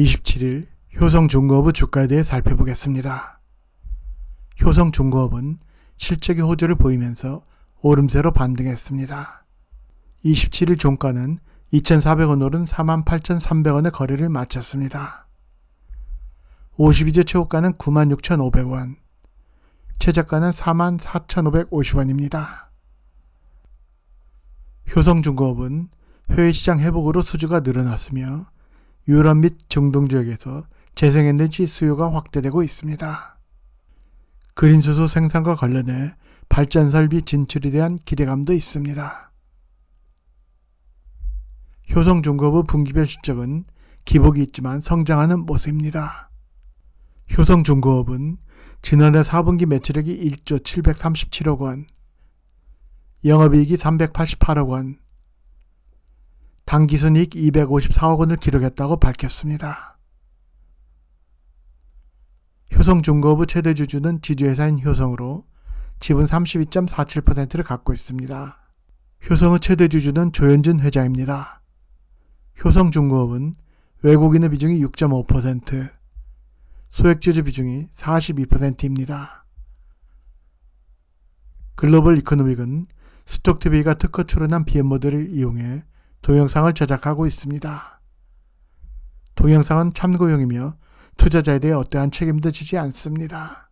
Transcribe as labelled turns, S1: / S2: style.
S1: 27일 효성중공업의 주가에 대해 살펴보겠습니다. 효성중공업은 실적의 호조를 보이면서 오름세로 반등했습니다. 27일 종가는 2,400원 오른 48,300원의 거래를 마쳤습니다. 52주 최고가는 96,500원, 최저가는 44,550원입니다. 효성중공업은 해외시장 회복으로 수주가 늘어났으며 유럽 및 중동 지역에서 재생에너지 수요가 확대되고 있습니다. 그린수소 생산과 관련해 발전 설비 진출에 대한 기대감도 있습니다. 효성중공업의 분기별 실적은 기복이 있지만 성장하는 모습입니다. 효성중공업은 지난해 4분기 매출액이 1조 737억 원, 영업이익이 388억 원, 당기순이익 254억 원을 기록했다고 밝혔습니다. 효성중공업의 최대 주주는 지주회사인 효성으로 지분 32.47%를 갖고 있습니다. 효성의 최대 주주는 조현진 회장입니다. 효성중공업은 외국인의 비중이 6.5%, 소액주주 비중이 42%입니다. 글로벌 이코노믹은 스톡TV가 특허 출원한 BM 모델을 이용해 동영상을 제작하고 있습니다. 동영상은 참고용이며 투자자에 대해 어떠한 책임도 지지 않습니다.